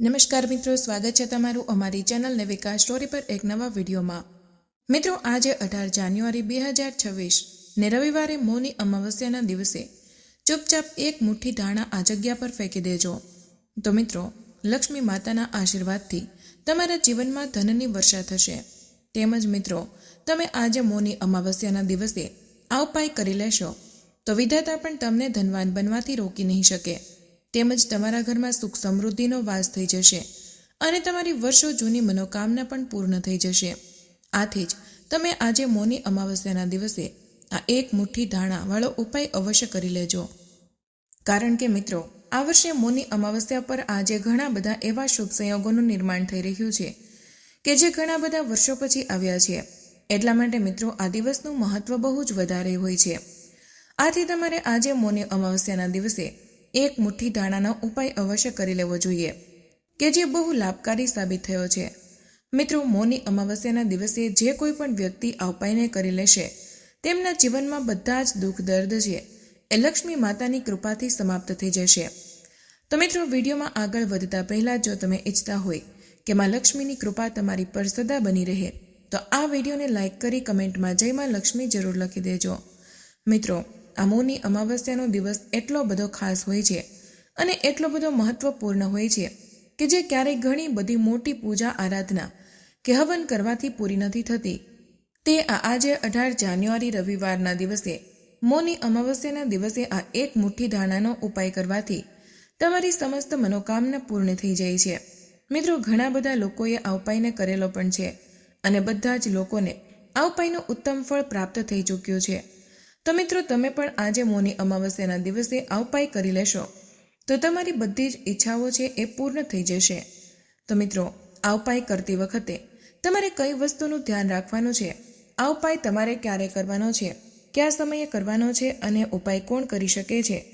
નમસ્કાર મિત્રો, સ્વાગત છે તમારું અમારી ચેનલ વિકાસ સ્ટોરી પર એક નવા વિડીયોમાં. મિત્રો, આજે અઢાર જાન્યુઆરી બે હજાર છવ્વીસ ને રવિવારે મોની અમાવસ્યાના દિવસે ચૂપચાપ એક મુઠ્ઠી ધાણા આ જગ્યા પર ફેંકી દેજો. તો મિત્રો, લક્ષ્મી માતાના આશીર્વાદથી તમારા જીવનમાં ધનની વર્ષા થશે. તેમજ મિત્રો, તમે આજે મોની અમાવસ્યાના દિવસે આ ઉપાય કરી લેશો. તો વિધાતા પણ તમને ધનવાન બનવાથી રોકી નહીં શકે. તેમજ તમારા ઘરમાં સુખ સમૃદ્ધિનો વાસ થઈ જશે અને તમારી વર્ષો જૂની મનોકામના પણ પૂર્ણ થઈ જશે. આથી જ તમે આજે મોની અમાવસ્યાના દિવસે આ એક મુઠ્ઠી ધાણાવાળો ઉપાય અવશ્ય કરી લેજો. કારણ કે મિત્રો, આ વર્ષે મોની અમાવસ્યા પર આજે ઘણા બધા એવા શુભ સંયોગોનું નિર્માણ થઈ રહ્યું છે કે જે ઘણા બધા વર્ષો પછી આવ્યા છે. એટલા માટે મિત્રો, આ દિવસનું મહત્વ બહુ જ વધારે હોય છે. આથી તમારે આજે મોની અમાવસ્યાના દિવસે એક મુઠ્ઠી ધાણાનો ઉપાય અવશ્ય કરી લેવો જોઈએ, કે જે બહુ લાભકારી સાબિત થયો છે. મિત્રો, મોની અમાવસ્યાના દિવસે જે કોઈ પણ વ્યક્તિ આ કરી લેશે, તેમના જીવનમાં બધા જ દુઃખ દર્દ છે. એ લક્ષ્મી માતાની કૃપાથી સમાપ્ત થઈ જશે. તો મિત્રો, વિડીયોમાં આગળ વધતા પહેલાં જો તમે ઈચ્છતા હોય કે માં લક્ષ્મીની કૃપા તમારી પર સદા બની રહે, તો આ વિડીયોને લાઇક કરી કમેન્ટમાં જય માં લક્ષ્મી જરૂર લખી દેજો. મિત્રો આ મોની અમાવસ્યાનો દિવસ એટલો બધો ખાસ હોય છે અને એટલો બધો મહત્વપૂર્ણ હોય છે કે જે ક્યારેક ઘણી બધી મોટી પૂજા આરાધના કે હવન કરવાથી પૂરી નથી થતી. તે આજે અઢાર જાન્યુઆરી રવિવારના દિવસે મોની અમાવસ્યાના દિવસે આ એક મુઠ્ઠી ધાણાનો ઉપાય કરવાથી તમારી સમસ્ત મનોકામના પૂર્ણ થઈ જાય છે. મિત્રો, ઘણા બધા લોકોએ આ ઉપાયને કરેલો પણ છે અને બધા જ લોકોને આ ઉપાયનું ઉત્તમ ફળ પ્રાપ્ત થઈ ચૂક્યું છે. તો મિત્રો, તમે પણ આજે મોની અમાવસ્યાના દિવસે આ કરી લેશો. તો તમારી બધી જ ઈચ્છાઓ છે એ પૂર્ણ થઈ જશે. તો મિત્રો, આ કરતી વખતે તમારે કઈ વસ્તુનું ધ્યાન રાખવાનું છે? આ તમારે ક્યારે કરવાનો છે? કયા સમયે કરવાનો છે? અને ઉપાય કોણ કરી શકે છે?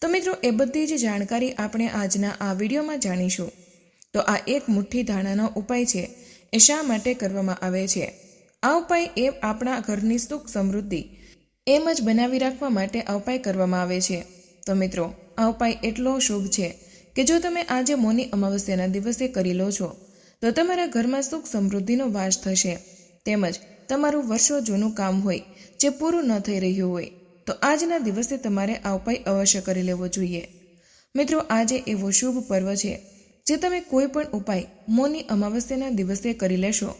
તો મિત્રો, એ બધી જ જાણકારી આપણે આજના આ વિડીયોમાં જાણીશું. તો આ એક મુઠ્ઠી ધાણાનો ઉપાય છે, એ શા માટે કરવામાં આવે છે? આ ઉપાય એ આપણા ઘરની સુખ સમૃદ્ધિ એમ જ બનાવી રાખવા માટે આ કરવામાં આવે છે. તો મિત્રો, આ ઉપાય એટલો શુભ છે કે જો તમે આજે મોની અમાવસ્યાના દિવસે કરી લો છો, તો તમારા ઘરમાં સુખ સમૃદ્ધિનો વાસ થશે. તેમજ તમારું વર્ષો જૂનું કામ હોય, જે પૂરું ન થઈ રહ્યું હોય, તો આજના દિવસે તમારે આ ઉપાય અવશ્ય કરી લેવો જોઈએ. મિત્રો, આજે એવો શુભ પર્વ છે, જે તમે કોઈ પણ ઉપાય મોની અમાવસ્યાના દિવસે કરી લેશો,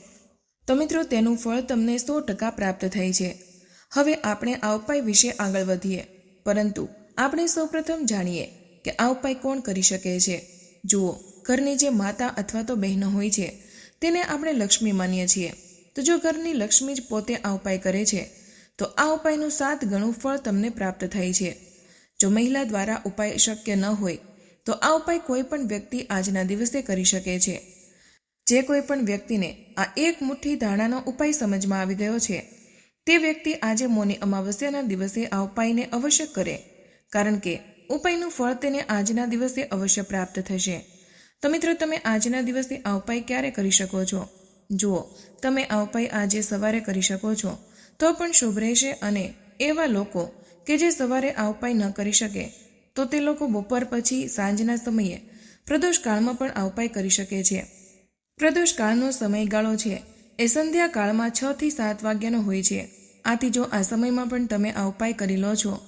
તો મિત્રો તેનું ફળ તમને સો ટકા પ્રાપ્ત થાય છે. હવે આપણે આ ઉપાય વિશે આગળ વધીએ. પરંતુ આપણે સૌપ્રથમ જાણીએ કે આ ઉપાય કોણ કરી શકે છે. જુઓ, ઘરની જે માતા અથવા તો બહેનો હોય છે, તેને આપણે લક્ષ્મી માનીએ છીએ. તો જો ઘરની લક્ષ્મી જ પોતે આ ઉપાય કરે છે, તો આ ઉપાયનું સાત ગણું ફળ તમને પ્રાપ્ત થાય છે. જો મહિલા દ્વારા ઉપાય શક્ય ન હોય, તો આ ઉપાય કોઈ પણ વ્યક્તિ આજના દિવસે કરી શકે છે. જે કોઈ પણ વ્યક્તિને આ એક મુઠ્ઠી ધાણાનો ઉપાય સમજમાં આવી ગયો છે તે વ્યક્તિ આજે મોની અમાવસ્યાના દિવસે આ ઉપાયને અવશ્ય કરે, કારણ કે ઉપાયનું ફળ તેને આજના દિવસે અવશ્ય પ્રાપ્ત થશે. તો મિત્રો, તમે આજના દિવસે આ ઉપાય ક્યારે કરી શકો છો? જુઓ, તમે આ ઉપાય આજે સવારે કરી શકો છો. તો પણ શુભ રહેશે અને એવા લોકો કે જે સવારે આ ઉપાય ન કરી શકે, તો તે લોકો બપોર પછી સાંજના સમયે પ્રદોષકાળમાં પણ આ ઉપાય કરી શકે છે. પ્રદોષકાળનો સમયગાળો છે એ સંધ્યાકાળમાં છ થી સાત વાગ્યાનો હોય છે. આથી જો આ સમયમાં પણ તમે આ ઉપાય કરી લો છો,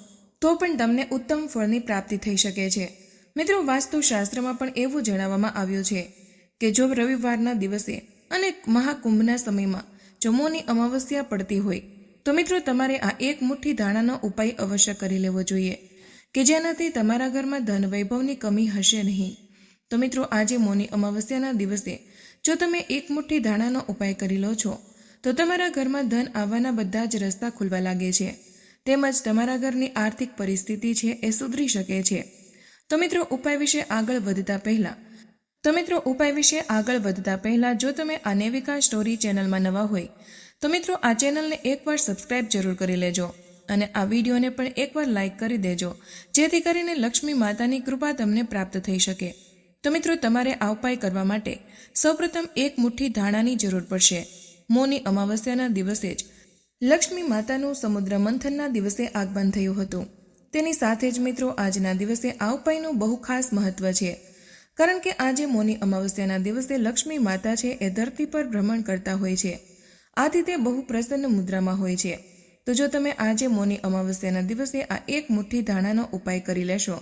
તો પણ તમને ઉત્તમ ફળની પ્રાપ્તિ થઈ શકે છે. મિત્રો, વાસ્તુશાસ્ત્રમાં પણ એવું જણાવવામાં આવ્યું છે કે જો રવિવારના દિવસે અને મહાકુંભના સમયમાં જો મોની અમાવસ્યા પડતી હોય, તો મિત્રો તમારે આ એક મુઠ્ઠી ધાણાનો ઉપાય અવશ્ય કરી લેવો જોઈએ કે જેનાથી તમારા ઘરમાં ધન વૈભવની કમી હશે નહીં. તો મિત્રો, આજે મોની અમાવસ્યાના દિવસે જો તમે એક મુઠ્ઠી ધાણાનો ઉપાય કરી લો છો, તો તમારા ઘરમાં ધન આવવાના બધા જ રસ્તા ખુલવા લાગે છે. તેમજ તમારા ઘરની આર્થિક પરિસ્થિતિ છે એ સુધરી શકે છે. તો મિત્રો, ઉપાય વિશે આગળ વધતા પહેલા, તો મિત્રો, ઉપાય વિશે આગળ વધતા પહેલા જો તમે આ નેવિકા સ્ટોરી ચેનલમાં નવા હોય, તો મિત્રો, આ ચેનલને એકવાર સબસ્ક્રાઇબ જરૂર કરી લેજો અને આ વિડીયોને પણ એકવાર લાઇક કરી દેજો, જેથી કરીને લક્ષ્મી માતાની કૃપા તમને પ્રાપ્ત થઈ શકે. તો મિત્રો તમારે આ ઉપાય કરવા માટે સૌપ્રથમ એક મુઠ્ઠી ધાણાની જરૂર પડશે. મોની અમાવસ્યાના દિવસે જ લક્ષ્મી માતાનું સમુદ્ર મંથનના દિવસે આગમન થયું હતું. તેની સાથે જ મિત્રો આજના દિવસે આ ઉપાયનું બહુ ખાસ મહત્વ છે. કારણ કે આજે મોની અમાવસ્યાના દિવસે લક્ષ્મી માતા છે એ ધરતી પર ભ્રમણ કરતા હોય છે. આથી તે બહુ પ્રસન્ન મુદ્રામાં હોય છે. તો જો તમે આજે મોની અમાવસ્યાના દિવસે આ એક મુઠ્ઠી ધાણાનો ઉપાય કરી લેશો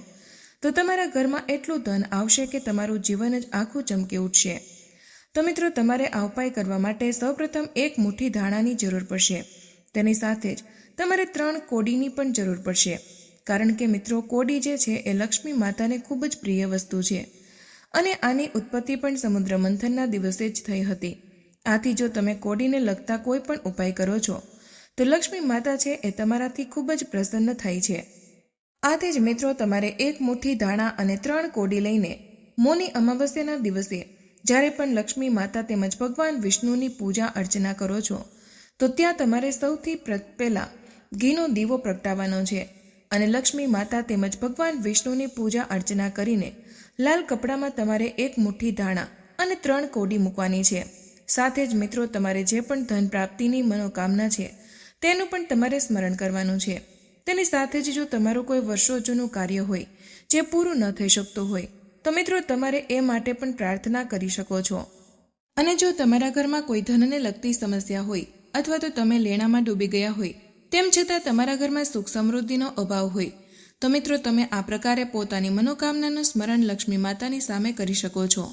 તો તમારા ઘરમાં એટલું ધન આવશે કે તમારું જીવન જ આખું ચમકી ઉઠશે. તો મિત્રો, તમારે આ કરવા માટે સૌપ્રથમ એક મુઠ્ઠી ધાણાની જરૂર પડશે. તેની સાથે જ તમારે ત્રણ કોડીની પણ જરૂર પડશે. કારણ કે મિત્રો, કોડી જે છે એ લક્ષ્મી માતાને ખૂબ જ પ્રિય વસ્તુ છે. અને આની ઉત્પત્તિ પણ સમુદ્ર મંથનના દિવસે જ થઈ હતી. આથી જો તમે કોડીને લગતા કોઈ પણ ઉપાય કરો છો, તો લક્ષ્મી માતા છે એ તમારાથી ખૂબ જ પ્રસન્ન થાય છે. આથી જ મિત્રો તમારે એક મુઠ્ઠી ધાણા અને ત્રણ કોડી લઈને મોની અમાવસ્યાના દિવસે જ્યારે પણ લક્ષ્મી માતા તેમજ ભગવાન વિષ્ણુની પૂજા અર્ચના કરો છો, તો ત્યાં તમારે સૌથી પહેલા ઘીનો દીવો પ્રગટાવવાનો છે અને લક્ષ્મી માતા તેમજ ભગવાન વિષ્ણુની પૂજા અર્ચના કરીને લાલ કપડામાં તમારે એક મુઠ્ઠી ધાણા અને ત્રણ કોડી મૂકવાની છે. સાથે જ મિત્રો તમારે જે પણ ધન પ્રાપ્તિની મનોકામના છે, તેનું પણ તમારે સ્મરણ કરવાનું છે. તેની સાથે જ જો તમારું કોઈ વર્ષો જૂનું કાર્ય હોય, જે પૂરું ન થઈ શકતું હોય, તો મિત્રો તમારે એ માટે પણ પ્રાર્થના કરી શકો છો. અને જો તમારા ઘરમાં કોઈ ધનને લગતી સમસ્યા હોય, અથવા તો તમે લેણામાં ડૂબી ગયા હોય, તેમ છતાં તમારા ઘરમાં સુખ સમૃદ્ધિનો અભાવ હોય, તો મિત્રો તમે આ પ્રકારે પોતાની મનોકામનાનું સ્મરણ લક્ષ્મી માતાની સામે કરી શકો છો.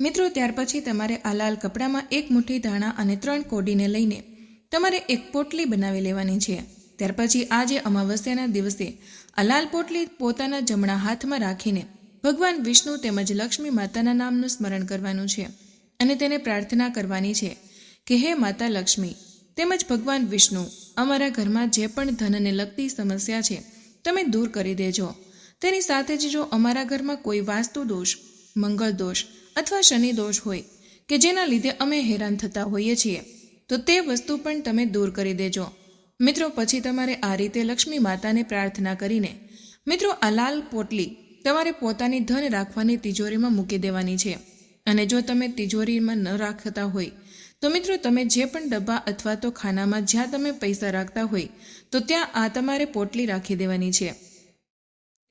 મિત્રો ત્યાર પછી તમારે આ લાલ કપડામાં એક મુઠ્ઠી ધાણા અને ત્રણ કોડીને લઈને તમારે એક પોટલી બનાવી લેવાની છે. ત્યાર પછી આજે અમાવસ્યાના દિવસે અલાલ પોટલી પોતાના જમણા હાથમાં રાખીને ભગવાન વિષ્ણુ તેમજ લક્ષ્મી માતાના નામનું સ્મરણ કરવાનું છે અને તેને પ્રાર્થના કરવાની છે કે હે માતા લક્ષ્મી, તેમજ ભગવાન વિષ્ણુ, અમારા ઘરમાં જે પણ ધનને લગતી સમસ્યા છે, તમે દૂર કરી દેજો. તેની સાથે જ જો અમારા ઘરમાં કોઈ વાસ્તુ દોષ, મંગળ દોષ અથવા શનિ દોષ હોય કે જેના લીધે અમે હેરાન થતા હોઈએ છીએ, તો તે વસ્તુ પણ તમે દૂર કરી દેજો. મિત્રો, પછી તમારે આ રીતે લક્ષ્મી માતાને પ્રાર્થના કરીને, મિત્રો, આ પોટલી તમારે પોતાની ધન રાખવાની તિજોરીમાં મૂકી દેવાની છે. અને જો તમે તિજોરીમાં ન રાખતા હોય, તો મિત્રો, તમે જે પણ ડબ્બા અથવા તો ખાનામાં જ્યાં તમે પૈસા રાખતા હોય, તો ત્યાં આ તમારે પોટલી રાખી દેવાની છે.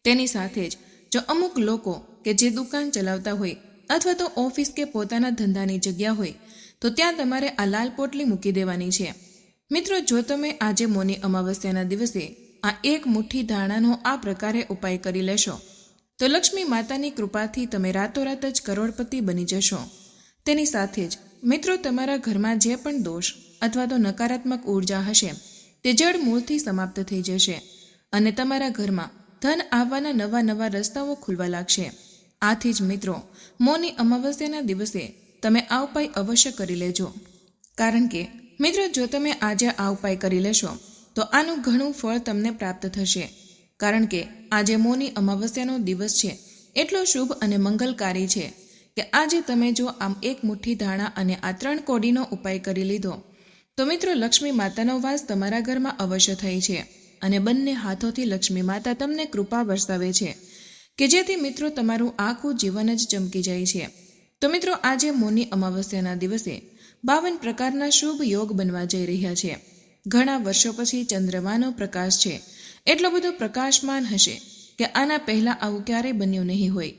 તેની સાથે જ, જો અમુક લોકો કે જે દુકાન ચલાવતા હોય અથવા તો ઓફિસ કે પોતાના ધંધાની જગ્યા હોય, તો ત્યાં તમારે આ લાલ પોટલી મૂકી દેવાની છે. મિત્રો, જો તમે આજે મોની અમાવસ્યાના દિવસે આ એક મુઠ્ઠી ધાણાનો આ પ્રકારે ઉપાય કરી લેશો, તો લક્ષ્મી માતાની કૃપાથી તમે રાતોરાત જ કરોડપતિ બની જશો. તેની સાથે જ, મિત્રો, તમારા ઘરમાં જે પણ દોષ અથવા તો નકારાત્મક ઊર્જા હશે, તે જડ મૂળથી સમાપ્ત થઈ જશે અને તમારા ઘરમાં ધન આવવાના નવા નવા રસ્તાઓ ખુલવા લાગશે. આથી જ, મિત્રો, મોની અમાવસ્યાના દિવસે તમે આ ઉપાય અવશ્ય કરી લેજો. કારણ કે મિત્રો, જો તમે આજે આ ઉપાય કરી લેશો, તો આનું ઘણું ફળ તમને પ્રાપ્ત થશે. કારણ કે આજે મોની અમાવસ્યાનો દિવસ છે. એટલો શુભ અને મંગલકારી છે કે આજે તમે જો આમ એક મુઠ્ઠી ધાણા અને આ ત્રણ કોડીનો ઉપાય કરી લીધો, તો મિત્રો, લક્ષ્મી માતાનો વાસ તમારા ઘરમાં અવશ્ય થાય છે અને બંને હાથોથી લક્ષ્મી માતા તમને કૃપા વરસાવે છે કે જેથી મિત્રો, તમારું આખું જીવન જ ચમકી જાય છે. તો મિત્રો, આજે મોની અમાવસ્યાના દિવસે બાવન પ્રકારના શુભ યોગ બનવા જઈ રહ્યા છે. ઘણા વર્ષો પછી ચંદ્રમાનો પ્રકાશ છે. એટલો બધો પ્રકાશમાન હશે કે આના પહેલાં આવું ક્યારેય બન્યું નહીં હોય.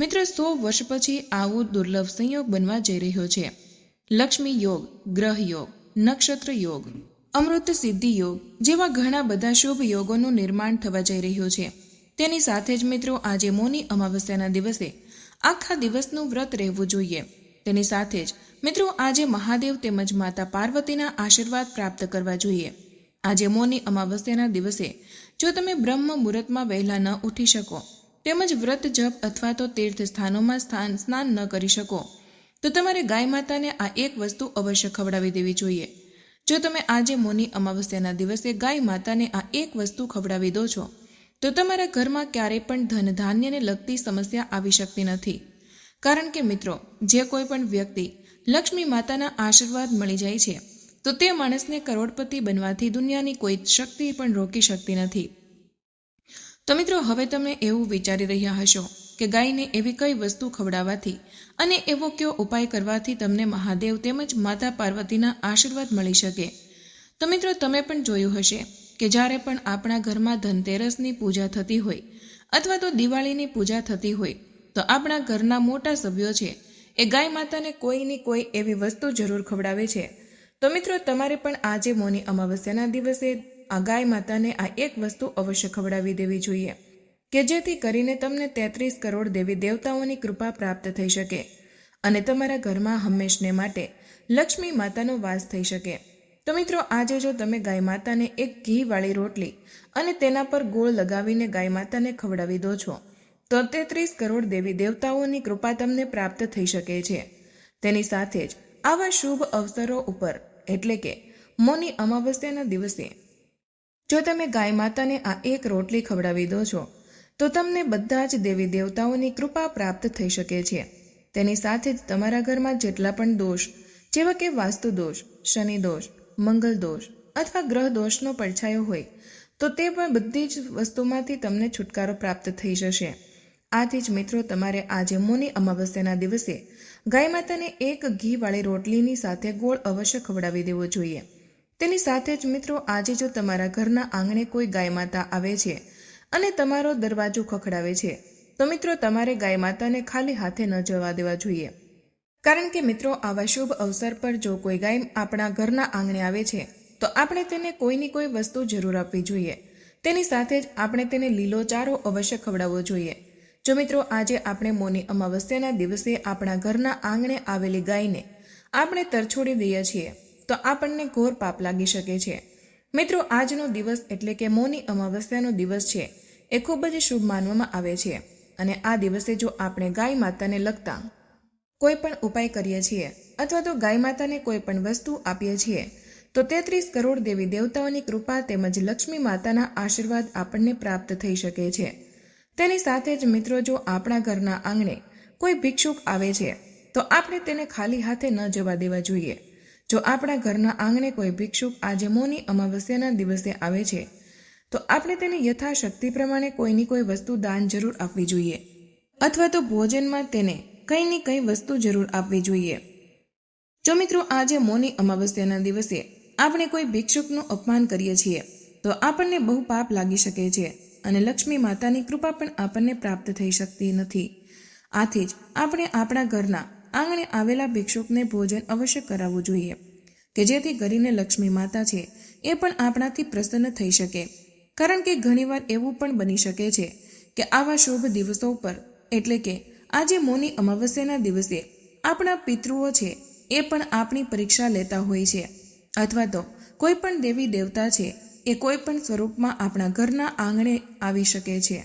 મિત્રો, સો વર્ષ પછી આવું દુર્લભ સંયોગ બનવા જઈ રહ્યો છે. લક્ષ્મી યોગ, ગ્રહ યોગ, નક્ષત્ર યોગ, અમૃત સિદ્ધિ યોગ જેવા ઘણા બધા શુભ યોગોનું નિર્માણ થવા જઈ રહ્યું છે. તેની સાથે જ મિત્રો, આજે મોની અમાવસ્યાના દિવસે આખા દિવસનું વ્રત રહેવું જોઈએ. તેની સાથે જ મિત્રો, આજે મહાદેવ તેમજ માતા પાર્વતીના આશીર્વાદ પ્રાપ્ત કરવા જોઈએ. આજે મોની અમાવસ્યાના દિવસે, જો તમે બ્રહ્મ મુહૂર્તમાં વહેલા ન ઉઠી શકો, તેમજ વ્રત, જપ અથવા તો તીર્થ સ્થાનોમાં સ્થાન, સ્નાન ન કરી શકો, તો તમારે ગાય માતાને આ એક વસ્તુ અવશ્ય ખવડાવી દેવી જોઈએ. જો તમે આજે મોની અમાવસ્યાના દિવસે ગાય માતાને આ એક વસ્તુ ખવડાવી દો છો, તો તમારા ઘરમાં ક્યારેય પણ ધન ધાન્યને લગતી સમસ્યા આવી શકતી નથી. કારણ કે મિત્રો, જે કોઈ પણ વ્યક્તિ લક્ષ્મી માતાના આશીર્વાદ મળી જાય છે. તો તે માણસને કરોડપતિ બનવાથી દુનિયાની કોઈ શક્તિ પણ રોકી શકતી નથી. તો મિત્રો, હવે તમે એવું વિચારી રહ્યા હશો કે ગાયને એવી કઈ વસ્તુ ખવડાવવાથી અને એવો કયો ઉપાય કરવાથી તમને મહાદેવ તેમજ માતા પાર્વતીના આશીર્વાદ મળી શકે. તો મિત્રો, તમે પણ જોયું હશે કે જ્યારે પણ આપણા ઘરમાં ધનતેરસની પૂજા થતી હોય અથવા તો દિવાળીની પૂજા થતી હોય, તો આપણા ઘરના મોટા સભ્યો છે એ ગાય માતાને કોઈની કોઈ એવી વસ્તુ જરૂર ખવડાવે છે? તો મિત્રો, તમારે પણ આજે મોની અમાવસ્યાના દિવસે આ ગાય માતાને આ એક વસ્તુ અવશ્ય ખવડાવી દેવી જોઈએ કે જેથી કરીને તમને તેત્રીસ કરોડ દેવી દેવતાઓની કૃપા પ્રાપ્ત થઈ શકે અને તમારા ઘરમાં હંમેશને માટે લક્ષ્મી માતાનો વાસ થઈ શકે. તો મિત્રો, આજે જો તમે ગાય માતાને એક ઘીવાળી રોટલી અને તેના પર ગોળ લગાવીને ગાય માતાને ખવડાવી દો છો તો તેત્રીસ કરોડ દેવી દેવતાઓની કૃપા તમને પ્રાપ્ત થઈ શકે છે. તેની સાથે જ આવા શુભ અવસરો ઉપર, એટલે કે મોની અમાવસ્યાના દિવસે, જો તમે ગાય માતાને આ એક રોટલી ખવડાવી દો છો, તો તમને બધા જ દેવી દેવતાઓની કૃપા પ્રાપ્ત થઈ શકે છે. તેની સાથે જ તમારા ઘરમાં જેટલા પણ દોષ, જેવા કે વાસ્તુ દોષ, શનિ દોષ, મંગલ દોષ અથવા ગ્રહ દોષનો પડછાયો હોય, તો તે પણ બધી જ વસ્તુમાંથી તમને છુટકારો પ્રાપ્ત થઈ જશે. આથી જ મિત્રો તમારે આજે મોની અમાવસ્યાના દિવસે ગાય માતાને એક ઘીવાળી રોટલીની સાથે ગોળ અવશ્ય ખવડાવી દેવો જોઈએ. તેની સાથે જ મિત્રો આજે જો તમારા ઘરના આંગણે કોઈ ગાય માતા આવે છે અને તમારો દરવાજો ખખડાવે છે, તો મિત્રો તમારે ગાય માતાને ખાલી હાથે ન જવા દેવા જોઈએ. કારણ કે મિત્રો આવા શુભ અવસર પર જો કોઈ ગાય આપણા ઘરના આંગણે આવે છે, તો આપણે તેને કોઈની કોઈ વસ્તુ જરૂર આપવી જોઈએ. તેની સાથે જ આપણે તેને લીલો ચારો અવશ્ય ખવડાવવો જોઈએ. જો મિત્રો, આજે આપણે મોની અમાવસ્યાના દિવસે આપણા ઘરના આંગણે આવેલી ગાયને આપણે તરછોડી દઈએ છીએ, તો આપણને ઘોર પાપ લાગી શકે છે. મિત્રો, આજનો દિવસ એટલે કે મોની અમાવસ્યાનો દિવસ છે, એ ખૂબ જ શુભ માનવામાં આવે છે. અને આ દિવસે જો આપણે ગાય માતાને લગતા કોઈ પણ ઉપાય કરીએ છીએ, અથવા તો ગાય માતાને કોઈ પણ વસ્તુ આપીએ છીએ, તો તેત્રીસ કરોડ દેવી દેવતાઓની કૃપા તેમજ લક્ષ્મી માતાના આશીર્વાદ આપણને પ્રાપ્ત થઈ શકે છે. તેની સાથે જ મિત્રો જો આપણા ઘરના આંગણે કોઈ ભિક્ષુક આવે છે, તો આપણે તેને ખાલી હાથે ન જવા દેવા જોઈએ. જો આપણા ઘરના આંગણે કોઈ ભિક્ષુક આજે મોની અમાવસ્યાના દિવસે આવે છે, તો આપણે તેને યથાશક્તિ પ્રમાણે કોઈની કોઈ વસ્તુ દાન જરૂર આપવી જોઈએ. અથવા તો ભોજનમાં તેને કંઈની કંઈ વસ્તુ જરૂર આપવી જોઈએ. જો મિત્રો આજે મોની અમાવસ્યાના દિવસે આપણે કોઈ ભિક્ષુકનું અપમાન કરીએ છીએ, તો આપણને બહુ પાપ લાગી શકે છે. અને લક્ષ્મી માતાની કૃપા પણ આપણને પ્રાપ્ત થઈ શકતી નથી. આથી જ આપણે આપણા ઘરના આંગણે આવેલા ભિક્ષુકને ભોજન અવશ્ય કરાવવું જોઈએ, કે જેથી કરીને લક્ષ્મી માતા છે એ પણ આપણાથી પ્રસન્ન થઈ શકે. કારણ કે ઘણીવાર એવું પણ બની શકે છે કે આવા શુભ દિવસો પર, એટલે કે આજે મોની અમાવસ્યાના દિવસે, આપણા પિતૃઓ છે એ પણ આપણી પરીક્ષા લેતા હોય છે. અથવા તો કોઈ પણ દેવી દેવતા છે એ કોઈ પણ સ્વરૂપમાં આપણા ઘરના આંગણે આવી શકે છે.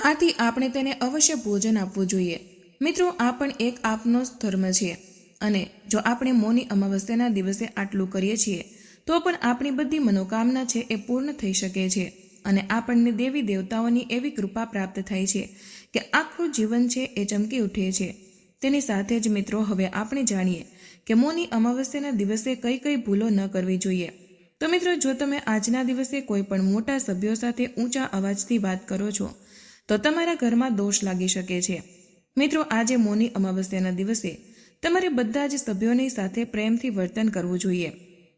આથી આપણે તેને અવશ્ય ભોજન આપવું જોઈએ. મિત્રો, આ પણ એક આપનો ધર્મ છે. અને જો આપણે મોની અમાવસ્યાના દિવસે આટલું કરીએ છીએ, તો પણ આપણી બધી મનોકામના છે એ પૂર્ણ થઈ શકે છે. અને આપણને દેવી દેવતાઓની એવી કૃપા પ્રાપ્ત થાય છે કે આખું જીવન છે એ ચમકી ઉઠે છે. તેની સાથે જ મિત્રો, હવે આપણે જાણીએ કે મોની અમાવસ્યાના દિવસે કઈ કઈ ભૂલો ન કરવી જોઈએ. તો મિત્રો, જો તમે આજના દિવસે કોઈ પણ મોટા સભ્યો સાથે ઊંચા અવાજથી વાત કરો છો, તો તમારા ઘરમાં દોષ લાગી શકે છે. મિત્રો, આજે મોની અમાવસ્યાના દિવસે તમારે બધા જ સભ્યોની સાથે પ્રેમથી વર્તન કરવું જોઈએ.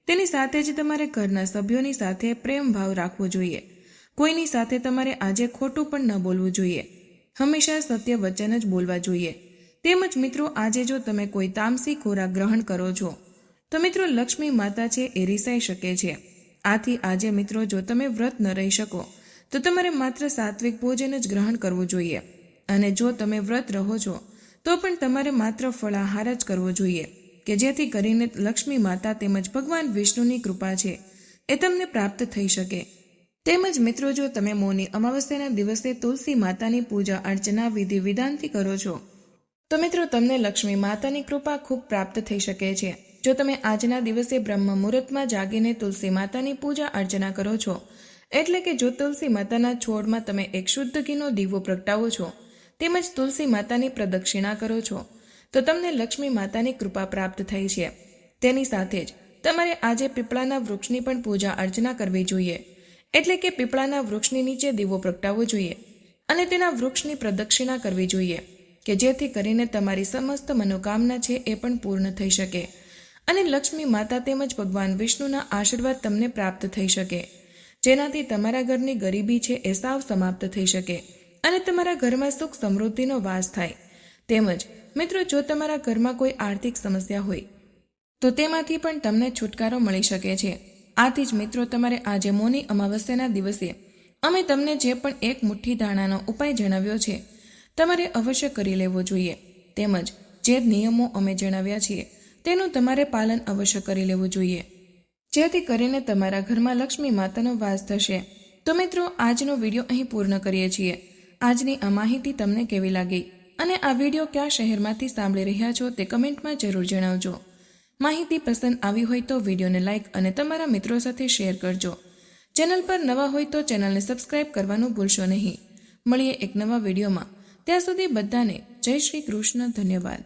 તેની સાથે જ તમારે ઘરના સભ્યોની સાથે પ્રેમ ભાવ રાખવો જોઈએ. કોઈની સાથે તમારે આજે ખોટું પણ ન બોલવું જોઈએ. હંમેશા સત્ય વચન જ બોલવા જોઈએ. તેમજ મિત્રો, આજે જો તમે કોઈ તામસી ખોરાક ગ્રહણ કરો છો તો મિત્રો લક્ષ્મી માતા છે એ રીસાઈ શકે છે. આથી આજે મિત્રો જો તમે વ્રત ન રહી શકો, તો તમારે માત્ર સાત્વિક ભોજન જ ગ્રહણ કરવું જોઈએ. અને જો તમે વ્રત રહો છો, તો પણ તમારે માત્ર ફળાહાર જ કરવો જોઈએ, કે જેથી કરીને લક્ષ્મી માતા તેમજ ભગવાન વિષ્ણુની કૃપા છે એ તમને પ્રાપ્ત થઈ શકે. તેમજ મિત્રો જો તમે મૌની અમાવસ્યાના દિવસે તુલસી માતાની પૂજા અર્ચના વિધિ વિધાનથી કરો છો, તો મિત્રો તમને લક્ષ્મી માતાની કૃપા ખૂબ પ્રાપ્ત થઈ શકે છે. જો તમે આજના દિવસે બ્રહ્મ મુહૂર્તમાં જાગીને તુલસી માતાની પૂજા અર્ચના કરો છો, એટલે કે જો તુલસી માતાના છોડમાં તમે એક શુદ્ધ ઘીનો દીવો પ્રગટાવો છો, તેમજ તુલસી માતાની પ્રદક્ષિણા કરો છો, તો તમને લક્ષ્મી માતાની કૃપા પ્રાપ્ત થઈ છે. તેની સાથે જ તમારે આજે પીપળાના વૃક્ષની પણ પૂજા અર્ચના કરવી જોઈએ, એટલે કે પીપળાના વૃક્ષની નીચે દીવો પ્રગટાવવો જોઈએ, અને તેના વૃક્ષની પ્રદક્ષિણા કરવી જોઈએ, કે જેથી કરીને તમારી સમસ્ત મનોકામના છે એ પણ પૂર્ણ થઈ શકે. અને લક્ષ્મી માતા તેમજ ભગવાન વિષ્ણુના આશીર્વાદ તમને પ્રાપ્ત થઈ શકે. જેનાથી તમારા ઘરની ગરીબી છે એ સાવ સમાપ્ત થઈ શકે અને તમારા ઘરમાં સુખ સમૃદ્ધિનો વાસ થાય. તેમજ, મિત્રો, જો તમારા ઘરમાં કોઈ આર્થિક સમસ્યા હોય, તો તેમાંથી પણ તમને છુટકારો મળી શકે છે. આથી જ, મિત્રો, તમારે આજે મોની અમાવસ્યાના દિવસે અમે તમને જે પણ એક મુઠ્ઠી દાણાનો ઉપાય જણાવ્યો છે, તમારે અવશ્ય કરી લેવો જોઈએ. તેમજ, જે નિયમો અમે જણાવ્યા છીએ તેનું તમારે પાલન અવશ્ય કરી લેવું જોઈએ. જેથી કરીને તમારા ઘરમાં લક્ષ્મી માતાનો વાસ થશે. તો મિત્રો, આજનો વીડિયો અહીં પૂર્ણ કરીએ છીએ. આજની આ માહિતી તમને કેવી લાગી? અને આ વીડિયો કયા શહેરમાંથી સાંભળી રહ્યા છો તે કમેન્ટમાં જરૂર જણાવજો. માહિતી પસંદ આવી હોય તો વિડીયોને લાઇક અને તમારા મિત્રો સાથે શેર કરજો. ચેનલ પર નવા હોય તો ચેનલને સબસ્ક્રાઇબ કરવાનું ભૂલશો નહીં. મળીએ એક નવા વિડીયોમાં. ત્યાં સુધી બધાને જય શ્રી કૃષ્ણ, ધન્યવાદ.